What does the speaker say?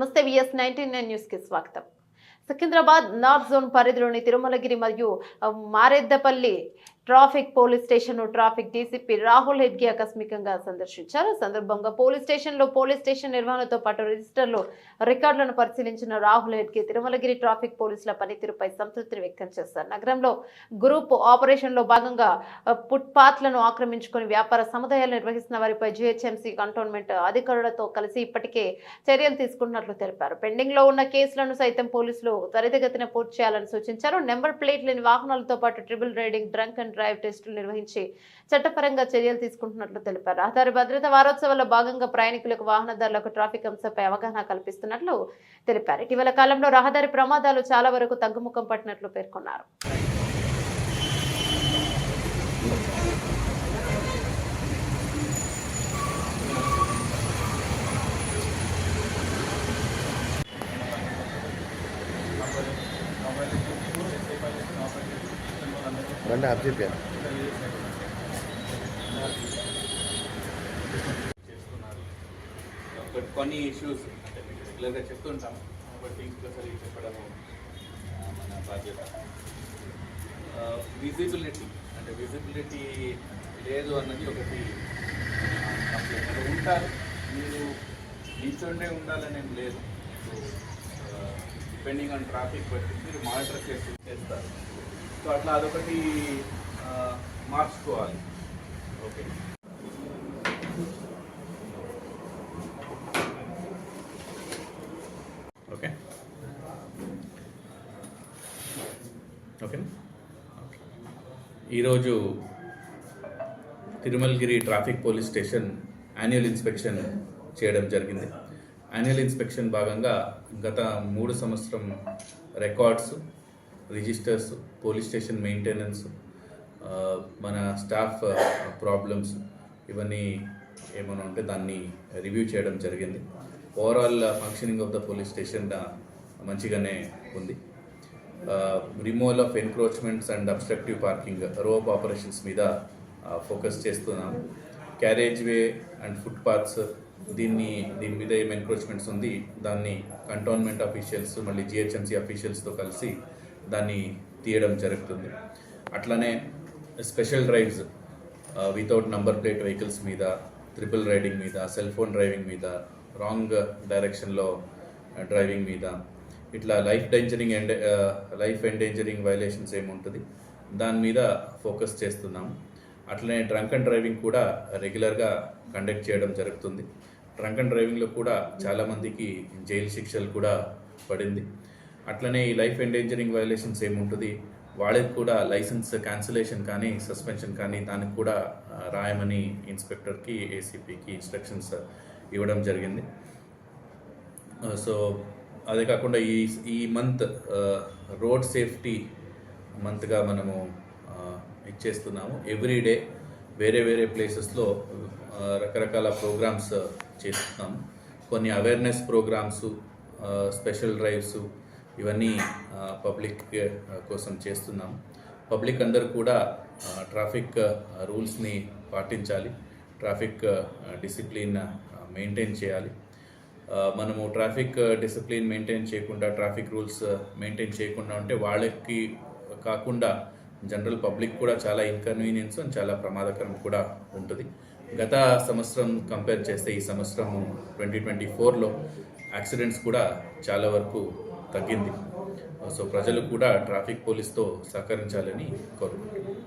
నమస్తే VS nineteen nine న్యూస్కి స్వాగతం. సికింద్రాబాద్ నార్త్ జోన్ పరిధిలోని తిరుమలగిరి మరియు ఆ, Mareddapalli traffic police station traffic DCP Rahul హెడ్గి ఆకస్మికంగా సందర్శించారు. సందర్భంగా పోలీస్ స్టేషన్లో పోలీస్ స్టేషన్ నిర్వహణతో పాటు రిజిస్టర్లు రికార్డులను పరిశీలించిన రాహుల్ హెడ్గి తిరుమలగిరి ట్రాఫిక్ పోలీసుల పనితీరుపై సంతృప్తిని వ్యక్తం చేశారు. నగరంలో గ్రూప్ ఆపరేషన్లో భాగంగా ఫుట్పాత్లను ఆక్రమించుకొని వ్యాపార సముదాయాలు నిర్వహిస్తున్న వారిపై జీహెచ్ఎంసీ కంటోన్మెంట్ అధికారులతో కలిసి ఇప్పటికే చర్యలు తీసుకున్నట్లు తెలిపారు. పెండింగ్లో ఉన్న కేసులను సైతం పోలీసులు త్వరితగతిన పూర్తి చేయాలని సూచించారు. నెంబర్ ప్లేట్ లేని వాహనాలతో పాటు triple riding drunk and drive టెస్టులు నిర్వహించి చట్టపరంగా చర్యలు తీసుకుంటున్నట్లు తెలిపారు. రహదారి భద్రత వారోత్సవాల్లో భాగంగా ప్రయాణికులకు వాహనదారులకు ట్రాఫిక్ అంశంపై అవగాహన కల్పిస్తున్నట్లు తెలిపారు. ఇటీవల కాలంలో రహదారి ప్రమాదాలు చాలా వరకు తగ్గుముఖం పట్టినట్లు పేర్కొన్నారు. బండి ఆఫ్ చెప్పాను చేస్తున్నారు కొన్ని ఇష్యూస్ అంటే రెగ్యులర్గా చెప్తుంటాం కాబట్టి ఇంకొకసారి చెప్పడము మన బాధ్యత విజిబిలిటీ అంటే విజిబిలిటీ లేదు అన్నది ఒకటి కంప్లైంట్ అంటే ఉంటారు మీరు నిల్చుండే ఉండాలనేం లేదు డిపెండింగ్ ఆన్ ట్రాఫిక్ బట్టి మీరు మానిటర్ చేసి చేస్తారు సో అట్లా అదొకటి మార్చుకోవాలి. ఓకే. ఓకే. ఓకే. ఈరోజు Tirumalagiri traffic police station annual inspection చేయడం జరిగింది. యాన్యువల్ ఇన్స్పెక్షన్ భాగంగా గత మూడు సంవత్సరం records registers police station maintenance మన స్టాఫ్ ప్రాబ్లమ్స్ ఇవన్నీ ఏమైనా ఉంటే దాన్ని రివ్యూ చేయడం జరిగింది. Overall functioning of the police station మంచిగానే ఉంది. Removal of encroachments and obstructive parking rope operations మీద ఫోకస్ చేస్తున్నాం. క్యారేజ్ వే అండ్ ఫుట్పాత్స్ దీన్ని దీని మీద ఏం ఎన్క్రోచ్మెంట్స్ ఉంది దాన్ని కంటోన్మెంట్ అఫీషియల్స్ మళ్ళీ జిహెచ్ఎంసీ అఫీషియల్స్తో కలిసి దాన్ని తీయడం జరుగుతుంది. అట్లనే special drives without number plate vehicles మీద ట్రిపుల్ రైడింగ్ మీద సెల్ ఫోన్ డ్రైవింగ్ మీద రాంగ్ డైరెక్షన్లో డ్రైవింగ్ మీద ఇట్లా life dangering end life endangering violations ఏముంటుంది? దాని మీద ఫోకస్ చేస్తున్నాము అట్లనే డ్రంక్ అండ్ డ్రైవింగ్ కూడా రెగ్యులర్గా కండక్ట్ చేయడం జరుగుతుంది. డ్రంక్ అండ్ డ్రైవింగ్లో కూడా చాలామందికి జైలు శిక్షలు కూడా పడింది. అట్లనే ఈ లైఫ్ ఎండేంజరింగ్ వైలేషన్స్ ఏముంటుంది? వాళ్ళకి కూడా లైసెన్స్ క్యాన్సిలేషన్ కానీ సస్పెన్షన్ కానీ దానికి కూడా రాయమని ఇన్స్పెక్టర్కి ఏసీపీకి ఇన్స్ట్రక్షన్స్ ఇవ్వడం జరిగింది. సో అదే కాకుండా ఈ ఈ మంత్ రోడ్ సేఫ్టీ మంత్గా మనము ఇచ్చేస్తున్నాము. ఎవ్రీ డే వేరే వేరే ప్లేసెస్లో రకరకాల ప్రోగ్రామ్స్ చేస్తున్నాము. కొన్ని అవేర్నెస్ ప్రోగ్రామ్స్ స్పెషల్ డ్రైవ్స్ ఇవన్నీ పబ్లిక్ కోసం చేస్తున్నాము. పబ్లిక్ అందరూ కూడా ట్రాఫిక్ రూల్స్ని పాటించాలి. ట్రాఫిక్ డిసిప్లిన్ మెయింటైన్ చేయాలి. మనము ట్రాఫిక్ డిసిప్లిన్ మెయింటైన్ చేయకుండా ట్రాఫిక్ రూల్స్ మెయింటైన్ చేయకుండా ఉంటే వాళ్ళకి కాకుండా జనరల్ పబ్లిక్ కూడా చాలా ఇన్కన్వీనియన్స్ అండ్ చాలా ప్రమాదకరం కూడా ఉంటుంది. గత సంవత్సరం కంపేర్ చేస్తే ఈ సంవత్సరం ట్వంటీ ట్వంటీ ఫోర్లో యాక్సిడెంట్స్ కూడా చాలా వరకు తగ్గింది. సో ప్రజలు కూడా ట్రాఫిక్ పోలీస్తో సహకరించాలని కోరుకుంటున్నాను